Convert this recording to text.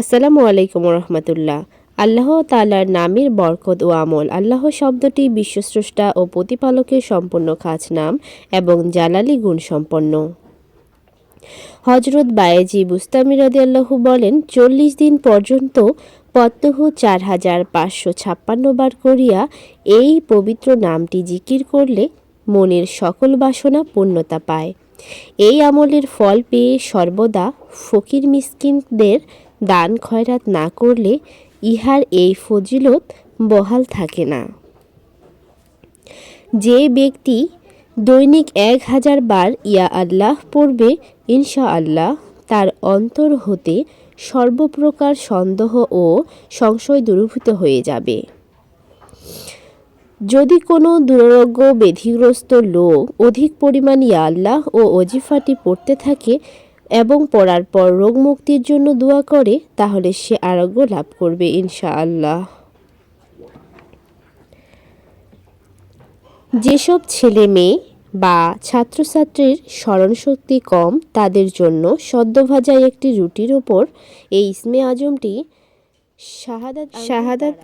আসসালামু আলাইকুম রহমতুল্লাহ আল্লাহ তালার নামের বরকত ও আমল আল্লাহ শব্দটি বিশ্বস্রষ্টা ও প্রতিপালকের সম্পন্ন খাজ নাম এবং জালালি গুণ সম্পন্ন। হজরত বায়েজি বুস্তামি রাদিয়াল্লাহু বলেন, চল্লিশ দিন পর্যন্ত পত্তহ চার হাজার পাঁচশো ছাপ্পান্ন বার করিয়া এই পবিত্র নামটি জিকির করলে মনের সকল বাসনা পূর্ণতা পায়। এই আমলের ফল পেয়ে সর্বদা ফকির মিসকিনদের দান খয়রাত না করলে ইহার এই ফজিলত বহাল থাকে না। যে ব্যক্তি দৈনিক এক হাজার বার ইয়া আল্লাহ পড়বে ইনশা আল্লাহ তার অন্তর হতে সর্বপ্রকার সন্দেহ ও সংশয় দূরীভূত হয়ে যাবে। যদি কোনো দুরারোগ্য, ব্যাধিগ্রস্ত লোক অধিক পরিমাণ ইয়া আল্লাহ ও অজিফাটি পড়তে থাকে এবং পড়ার পর রোগ মুক্তির জন্য দোয়া করে, তাহলে সে আরোগ্য লাভ করবে ইনশা আল্লাহ যেসব ছেলে মেয়ে বা ছাত্রছাত্রীর স্মরণশক্তি কম, তাদের জন্য সদ্যভাজা একটি রুটির ওপর এই ইসমে আজমটি শাহাদাত শাহাদাত